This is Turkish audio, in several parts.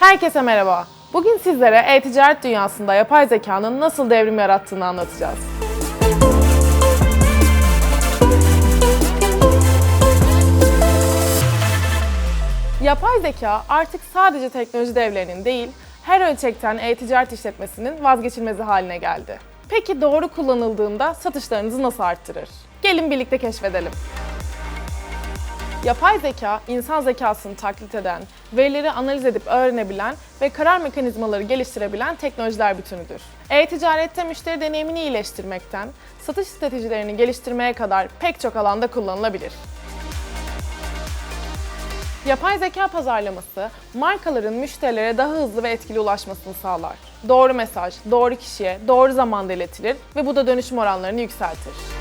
Herkese merhaba. Bugün sizlere e-ticaret dünyasında yapay zekanın nasıl devrim yarattığını anlatacağız. Yapay zeka artık sadece teknoloji devlerinin değil, her ölçekten e-ticaret işletmesinin vazgeçilmezi haline geldi. Peki doğru kullanıldığında satışlarınızı nasıl arttırır? Gelin birlikte keşfedelim. Yapay zeka, insan zekasını taklit eden, verileri analiz edip öğrenebilen ve karar mekanizmaları geliştirebilen teknolojiler bütünüdür. E-ticarette müşteri deneyimini iyileştirmekten, satış stratejilerini geliştirmeye kadar pek çok alanda kullanılabilir. Yapay zeka pazarlaması, markaların müşterilere daha hızlı ve etkili ulaşmasını sağlar. Doğru mesaj, doğru kişiye, doğru zamanda iletilir ve bu da dönüşüm oranlarını yükseltir.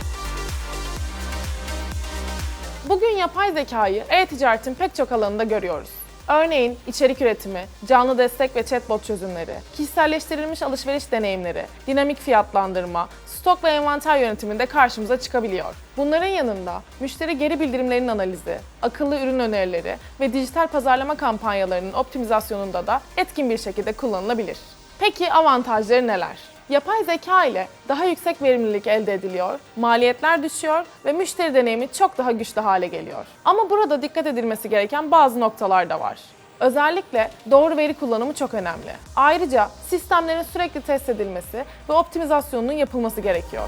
Bugün yapay zekayı e-ticaretin pek çok alanında görüyoruz. Örneğin içerik üretimi, canlı destek ve chatbot çözümleri, kişiselleştirilmiş alışveriş deneyimleri, dinamik fiyatlandırma, stok ve envanter yönetiminde karşımıza çıkabiliyor. Bunların yanında müşteri geri bildirimlerinin analizi, akıllı ürün önerileri ve dijital pazarlama kampanyalarının optimizasyonunda da etkin bir şekilde kullanılabilir. Peki avantajları neler? Yapay zeka ile daha yüksek verimlilik elde ediliyor, maliyetler düşüyor ve müşteri deneyimi çok daha güçlü hale geliyor. Ama burada dikkat edilmesi gereken bazı noktalar da var. Özellikle doğru veri kullanımı çok önemli. Ayrıca sistemlerin sürekli test edilmesi ve optimizasyonunun yapılması gerekiyor.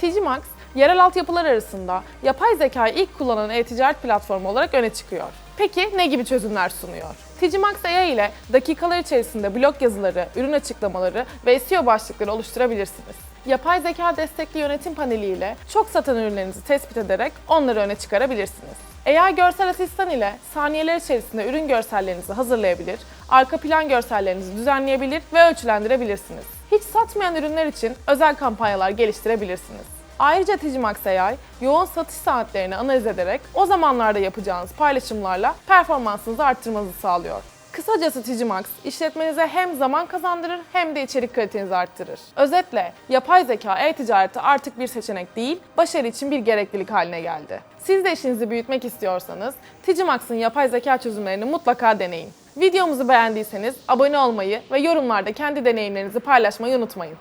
Tgmax, yerel altyapılar arasında yapay zekayı ilk kullanan e-ticaret platformu olarak öne çıkıyor. Peki ne gibi çözümler sunuyor? Tgmax AI ile dakikalar içerisinde blog yazıları, ürün açıklamaları ve SEO başlıkları oluşturabilirsiniz. Yapay zeka destekli yönetim paneli ile çok satan ürünlerinizi tespit ederek onları öne çıkarabilirsiniz. AI görsel asistan ile saniyeler içerisinde ürün görsellerinizi hazırlayabilir, arka plan görsellerinizi düzenleyebilir ve ölçülendirebilirsiniz. Hiç satmayan ürünler için özel kampanyalar geliştirebilirsiniz. Ayrıca Tgmax AI, yoğun satış saatlerini analiz ederek o zamanlarda yapacağınız paylaşımlarla performansınızı arttırmanızı sağlıyor. Kısacası Tgmax, işletmenize hem zaman kazandırır hem de içerik kalitenizi arttırır. Özetle, yapay zeka e-ticareti artık bir seçenek değil, başarı için bir gereklilik haline geldi. Siz de işinizi büyütmek istiyorsanız, Tgmax'ın yapay zeka çözümlerini mutlaka deneyin. Videomuzu beğendiyseniz abone olmayı ve yorumlarda kendi deneyimlerinizi paylaşmayı unutmayın.